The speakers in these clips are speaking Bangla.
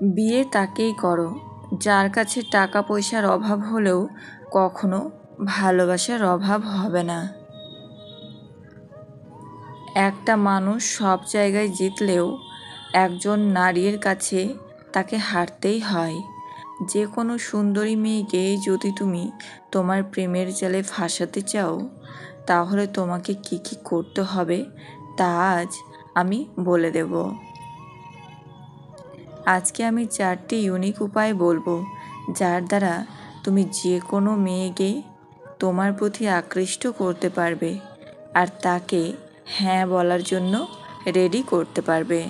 বিয়ে তাকেই করো। যার কাছে টাকা পয়সার অভাব হলেও কখনো ভালোবাসার অভাব হবে না। একটা মানুষ সব জায়গায় জিতলেও একজন নারীর কাছে তাকে হারতেই হয়। যে কোনো সুন্দরী মেয়েকে যদি তুমি তোমার প্রেমের জালে ফাঁসাতে চাও, তাহলে তোমাকে কি কি করতে হবে তা আজ আমি বলে দেব। আজকে আমি চারটি ইউনিক উপায় বলব, যার দ্বারা তুমি যে কোনো মেয়েকে তোমার প্রতি আকৃষ্ট করতে পারবে আর তাকে হ্যাঁ বলার জন্য রেডি করতে পারবে।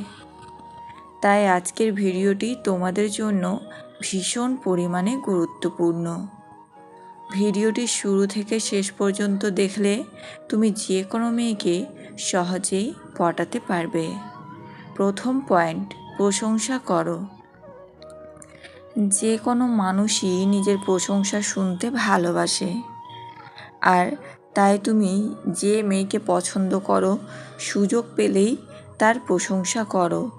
তাই আজকের ভিডিওটি তোমাদের জন্য ভীষণ পরিমাণে গুরুত্বপূর্ণ। ভিডিওটি শুরু থেকে শেষ পর্যন্ত দেখলে তুমি যে কোনো মেয়েকে সহজেই পটাতে পারবে। প্রথম পয়েন্ট প্রশংসা করো। যে কোনো মানুষই নিজের প্রশংসা শুনতে ভালোবাসে। আর তাই তুমি যে মেয়েকে পছন্দ করো, সুযোগ পেলেই তার প্রশংসা করো।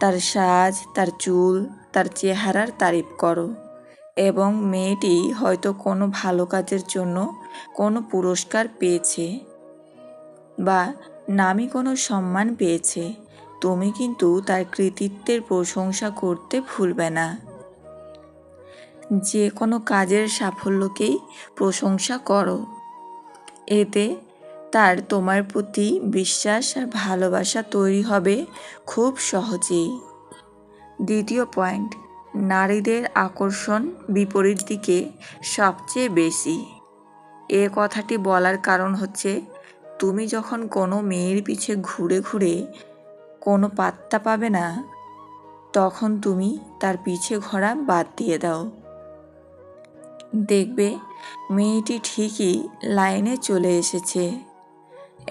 তার সাজ, তার চুল, তার চেহারার তারিফ করো। এবং মেয়েটি হয়তো কোনো ভালো কাজের জন্য কোনো পুরস্কার পেয়েছে বা নামি কোনো সম্মান পেয়েছে। তুমি কিন্তু তার কৃতিত্বের প্রশংসা করতে ভুলবে না। যে কোনো কাজের সাফল্যকেই প্রশংসা করো। এতে তার তোমার প্রতি বিশ্বাস আর ভালোবাসা তৈরি হবে খুব সহজেই। দ্বিতীয় পয়েন্ট, নারীদের আকর্ষণ বিপরীত দিকে সবচেয়ে বেশি। এ কথাটি বলার কারণ হচ্ছে, তুমি যখন কোনো মেয়ের পিছে ঘুরে ঘুরে কোনো পাত্তা পাবে না, তখন তুমি তার পিছে ঘোরা বাদ দিয়ে দাও। দেখবে মেয়েটি ঠিকই লাইনে চলে এসেছে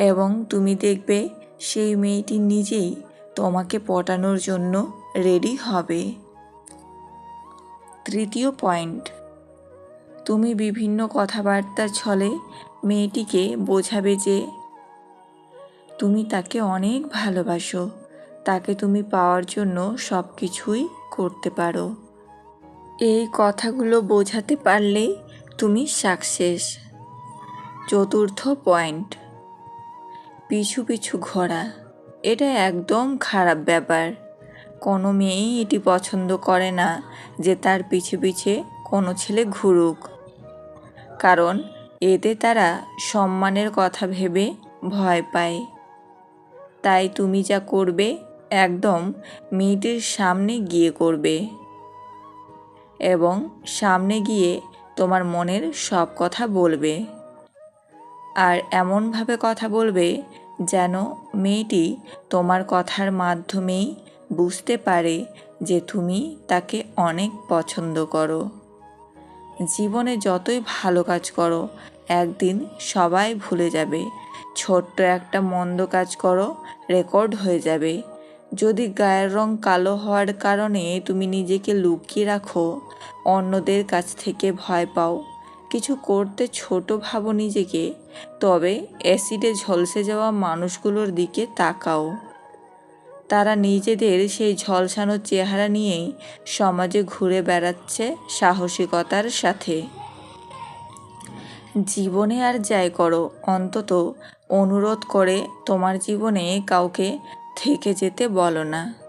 এবং তুমি দেখবে সেই মেয়েটি নিজেই তোমাকে পটানোর জন্য রেডি হবে। তৃতীয় পয়েন্ট, তুমি বিভিন্ন কথাবার্তার ছলে মেয়েটিকে বোঝাবে যে তুমি তাকে অনেক ভালোবাসো। তাকে তুমি পাওয়ার জন্য সব কিছুই করতে পারো। এই কথাগুলো বোঝাতে পারলেই তুমি সাকসেস। চতুর্থ পয়েন্ট। পিছু পিছু ঘোরা। এটা একদম খারাপ ব্যাপার। কোনো মেয়েই এটি পছন্দ করে না যে তার পিছে পিছে কোনো ছেলে ঘুরুক। কারণ এতে তারা সম্মানের কথা ভেবে ভয় পায়। তাই তুমি যা করবে একদম মেয়েটির সামনে গিয়ে করবে এবং সামনে গিয়ে তোমার মনের সব কথা বলবে। আর এমনভাবে কথা বলবে যেন মেয়েটি তোমার কথার মাধ্যমেই বুঝতে পারে যে তুমি তাকে অনেক পছন্দ করো। জীবনে যতই ভালো কাজ করো, একদিন সবাই ভুলে যাবে। ছোট্ট একটা মন্দ কাজ করো, রেকর্ড হয়ে যাবে। যদি গায়ের রং কালো হওয়ার কারণে তুমি নিজেকে লুকিয়ে রাখো, অন্যদের কাছ থেকে ভয় পাও। কিছু করতে ছোট ভাবো নিজেকে, তবে অ্যাসিডে ঝলসে যাওয়া মানুষগুলোর দিকে তাকাও। তারা নিজেদের সেই ঝলসানো চেহারা নিয়েই সমাজে ঘুরে বেড়াচ্ছে সাহসিকতার সাথে। জীবনে আর যাই করো, অন্তত অনুরোধ করে তোমার জীবনে কাউকে থেকে যেতে বলো না।